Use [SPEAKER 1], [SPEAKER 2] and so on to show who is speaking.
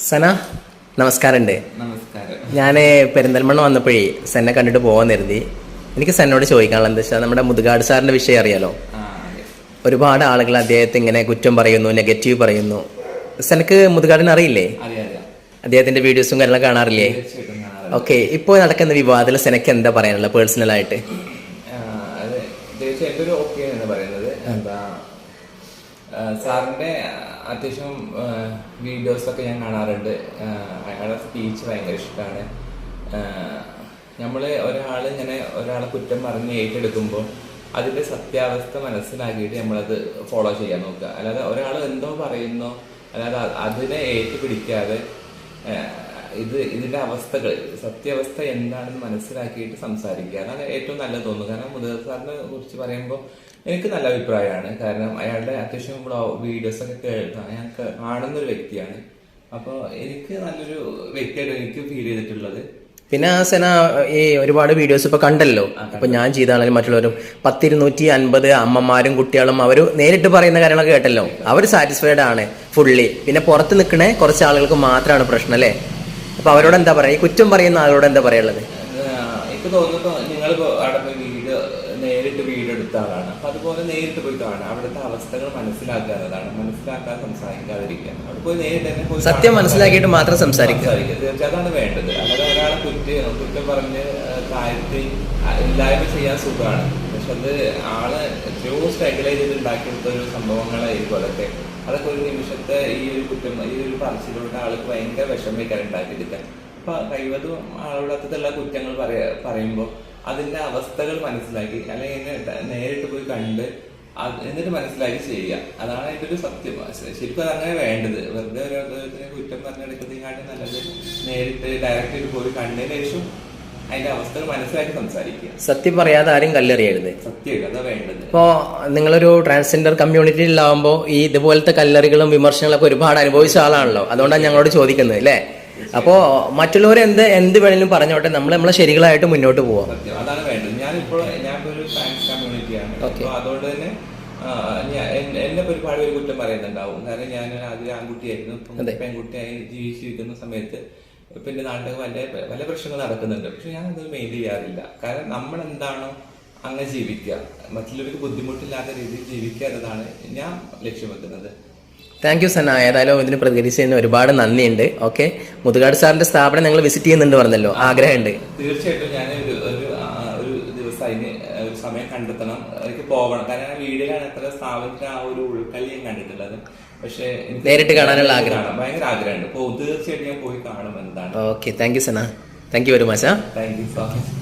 [SPEAKER 1] സന നമസ്കാരമുണ്ട്.
[SPEAKER 2] നമസ്കാരം.
[SPEAKER 1] ഞാൻ പെരിന്തൽമണ്ണ വന്നപ്പോഴേ സെന്നെ കണ്ടിട്ട് പോകാൻ കരുതി. എനിക്ക് സെന്നോട് ചോദിക്കാനുള്ള എന്താ വെച്ചാൽ നമ്മുടെ മുതുകാട് സാറിന്റെ വിഷയം അറിയാലോ? ഒരുപാട് ആളുകൾ അദ്ദേഹത്തെ ഇങ്ങനെ കുറ്റം പറയുന്നു നെഗറ്റീവ് പറയുന്നു. സെനക്ക് മുതുകാടിനെ അറിയില്ലേ?
[SPEAKER 2] അറിയാം അറിയാം.
[SPEAKER 1] അദ്ദേഹത്തിന്റെ വീഡിയോസും കാര്യങ്ങളും കാണാറില്ലേ. ഓക്കെ ഇപ്പോൾ നടക്കുന്ന വിവാദത്തിൽ സെനക്ക് എന്താ പറയാനുള്ളത് പേഴ്സണൽ ആയിട്ട്
[SPEAKER 2] ആ, അത്. തീർച്ചയായിട്ടും സാറിന്റെ അത്യാവശ്യം വീഡിയോസൊക്കെ ഞാൻ കാണാറുണ്ട്. അയാളുടെ സ്പീച്ച് ഭയങ്കര ഇഷ്ടമാണ് നമ്മൾ ഒരാൾ ഇങ്ങനെ ഒരാളെ കുറ്റം പറഞ്ഞ് ഏറ്റെടുക്കുമ്പോൾ അതിന്റെ സത്യാവസ്ഥ മനസ്സിലാക്കിയിട്ട് നമ്മളത് ഫോളോ ചെയ്യാൻ നോക്കുക. അല്ലാതെ ഒരാൾ എന്തോ പറയുന്നോ അല്ലാതെ അതിനെ ഏറ്റുപിടിക്കാതെ ഇത് ഇതിന്റെ അവസ്ഥകൾ സത്യാവസ്ഥ എന്താണെന്ന് മനസ്സിലാക്കിയിട്ട് സംസാരിക്കുക. അതാണ് ഏറ്റവും നല്ലത് തോന്നുന്നു കാരണം മുതിർ സാറിനെ കുറിച്ച് പറയുമ്പോൾ എനിക്ക് നല്ല അഭിപ്രായമാണ്. കാരണം അയാളുടെ അത്യാവശ്യം നമ്മൾ വീഡിയോസ് ഒക്കെ കേൾക്കാം ഞാൻ ക- കാണുന്ന ഒരു വ്യക്തിയാണ്. അപ്പോൾ എനിക്ക് നല്ലൊരു വ്യക്തിയായിട്ട് എനിക്ക് ഫീൽ ചെയ്തിട്ടുള്ളത്.
[SPEAKER 1] പിന്നെ ആ സെന ഈ ഒരുപാട് വീഡിയോസ് ഇപ്പൊ കണ്ടല്ലോ. അപ്പൊ ഞാൻ ചെയ്താണെങ്കിലും മറ്റുള്ളവരും പത്തിരുന്നൂറ്റി അൻപത് അമ്മമാരും കുട്ടികളും അവർ നേരിട്ട് പറയുന്ന കാര്യങ്ങളൊക്കെ കേട്ടല്ലോ. അവർ സാറ്റിസ്ഫൈഡ് ആണ് ഫുള്ളി പിന്നെ പുറത്ത് നിൽക്കണേ കുറച്ച് ആളുകൾക്ക് മാത്രമാണ് പ്രശ്നം അല്ലേ? അപ്പൊ അവരോട് എന്താ പറയാ? ഈ കുറ്റം പറയുന്ന ആളോട് എന്താ പറയാനുള്ളത്?
[SPEAKER 2] ആഹ് എനിക്ക് തോന്നുന്നു നിങ്ങൾ അവിടെ പോയി വീട് നേരിട്ട് വീട് എടുത്ത ആളാണ്. അപ്പൊ അതുപോലെ നേരിട്ട് പോയി കാണാം അവിടുത്തെ അവസ്ഥകൾ മനസ്സിലാക്കുക എന്നതാണ് മനസ്സിലാക്കാൻ സംസാരിക്കാതിരിക്കുക. അവിടെ പോയി നേരിട്ട് തന്നെ പോയി
[SPEAKER 1] സത്യം മനസ്സിലാക്കിയിട്ട് മാത്രം സംസാരിക്കുക.
[SPEAKER 2] തീർച്ചയായും അതാണ് വേണ്ടത്. അല്ലാതെ ഒരാളെ കുറ്റം കുറ്റം പറഞ്ഞ് കാര്യത്തിൽ ഇല്ലായ്മ ചെയ്യാൻ സുഖമാണ്. പക്ഷെ അത് ആൾ എത്രയോ സ്ട്രഗിൾ ചെയ്ത് ഉണ്ടാക്കിയെടുത്ത ഒരു സംഭവങ്ങളായിരിക്കും അതൊക്കെ. അതൊക്കെ ഒരു നിമിഷത്തെ ഈ ഒരു കുറ്റം ഈ ഒരു പറച്ചിലൂടെ ആൾക്ക് ഭയങ്കര വിഷമിക്കാൻ ഉണ്ടാക്കിയെടുക്കാൻ അപ്പൊ കഴിവതും ആളുടെ കുറ്റങ്ങൾ പറയാ പറയുമ്പോൾ അതിന്റെ അവസ്ഥകൾ മനസ്സിലാക്കി അല്ലെങ്കിൽ നേരിട്ട് പോയി കണ്ട് എന്നിട്ട് മനസ്സിലാക്കി ചെയ്യുക. അതാണ് അതിന്റെ ഒരു സത്യം. ശരിക്കും അതങ്ങനെ വേണ്ടത്. വെറുതെ ഓരോരുത്തരെ കുറ്റം പറഞ്ഞെടുക്കുന്നതിനാട്ടി നല്ലത് നേരിട്ട് ഡയറക്റ്റ് പോയി കണ്ടതിന് ശേഷം അതിന്റെ അവസ്ഥകൾ മനസ്സിലാക്കി സംസാരിക്കുക.
[SPEAKER 1] സത്യം പറയാതെ ആരും കല്ലെറിയരുത്.
[SPEAKER 2] സത്യം അതാ വേണ്ടത്.
[SPEAKER 1] ഇപ്പോ നിങ്ങളൊരു ട്രാൻസ്ജെൻഡർ കമ്മ്യൂണിറ്റിയിലാവുമ്പോൾ ഈ ഇതുപോലത്തെ കല്ലറികളും വിമർശനങ്ങളൊക്കെ ഒരുപാട് അനുഭവിച്ച ആളാണല്ലോ. അതുകൊണ്ടാണ് ഞങ്ങളോട് ചോദിക്കുന്നത് അല്ലേ? അപ്പോ മറ്റുള്ളവർ എന്ത് എന്ത് വേണേലും പറഞ്ഞോട്ടെ. നമ്മൾ നമ്മളെ ശരികളായിട്ട് മുന്നോട്ട് പോവാം.
[SPEAKER 2] സത്യം. അതാണ് വേണ്ടത്. ഞാനിപ്പോൾ കമ്മ്യൂണിറ്റിയാണ്
[SPEAKER 1] Okay.
[SPEAKER 2] അപ്പോൾ അതുകൊണ്ട് തന്നെ ആ, എന്നെ ഒരുപാട് പേര് കുറ്റം പറയുന്നുണ്ടാവും. കാരണം ഞാൻ ആദ്യം ആൺകുട്ടിയായിരുന്നു. ഇപ്പം
[SPEAKER 1] അതെ.
[SPEAKER 2] പെൺകുട്ടിയായി ജീവിച്ചിരിക്കുന്ന സമയത്ത് പിന്നെ നാട്ടിൽ വല്ല പല പ്രശ്നങ്ങൾ നടക്കുന്നുണ്ട്. പക്ഷെ ഞാൻ അത് മെയിൻ ചെയ്യാറില്ല. കാരണം നമ്മൾ എന്താണോ അങ്ങനെ ജീവിക്കുക. മറ്റുള്ളവർക്ക് ബുദ്ധിമുട്ടില്ലാത്ത രീതിയിൽ ജീവിക്കുക എന്നതാണ് ഞാൻ ലക്ഷ്യം വെക്കുന്നത്.
[SPEAKER 1] Thank you Sana. ഏതായാലും ഇതിന് പ്രതികരിച്ചതിന് ഒരുപാട് നന്ദിയുണ്ട്. ഓക്കെ മുതുകാട് സാറിന്റെ സ്ഥാപനം ഞങ്ങൾ വിസിറ്റ് ചെയ്യുന്നുണ്ട് പറഞ്ഞല്ലോ. ആഗ്രഹമുണ്ട്.
[SPEAKER 2] തീർച്ചയായിട്ടും ഞാൻ ഒരു സമയം കണ്ടെത്തണം എനിക്ക് പോകണം. കാരണം വീടിലാണ് എത്ര സ്ഥാപനത്തിന് ആ ഒരു ഉൾക്കള്ളി ഞാൻ കണ്ടിട്ടുള്ളത് പക്ഷേ
[SPEAKER 1] നേരിട്ട് കാണാനുള്ള ആഗ്രഹം.
[SPEAKER 2] ഭയങ്കര ആഗ്രഹമുണ്ട്. അപ്പോൾ തീർച്ചയായിട്ടും ഞാൻ പോയി കാണും എന്താണ്
[SPEAKER 1] okay thank you Sana. Thank you very much
[SPEAKER 2] thank you so much